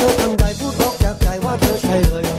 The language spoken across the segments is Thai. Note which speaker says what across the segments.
Speaker 1: ธอทำใจพูดออกจากใจว่าเธอใช่เลย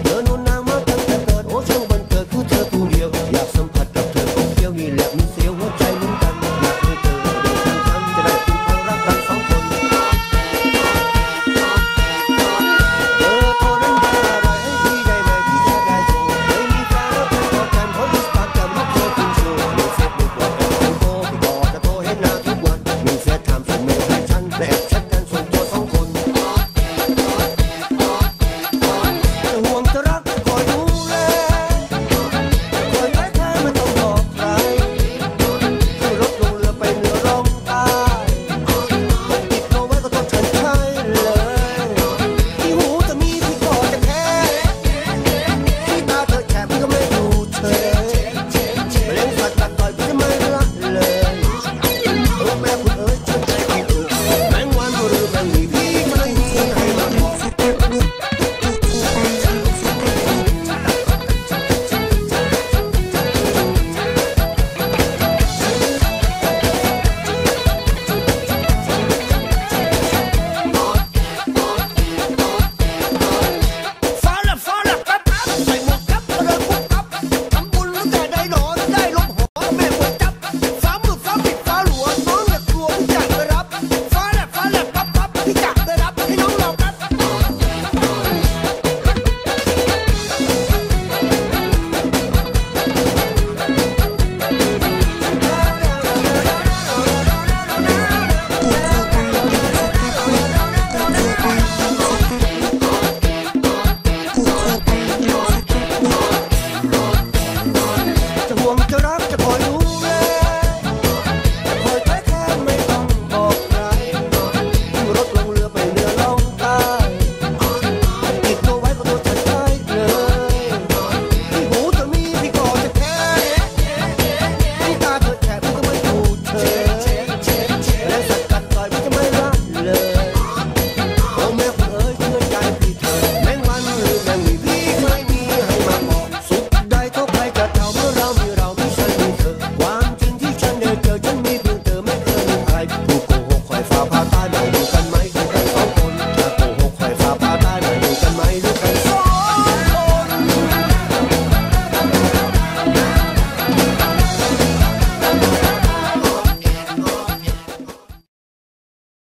Speaker 1: ว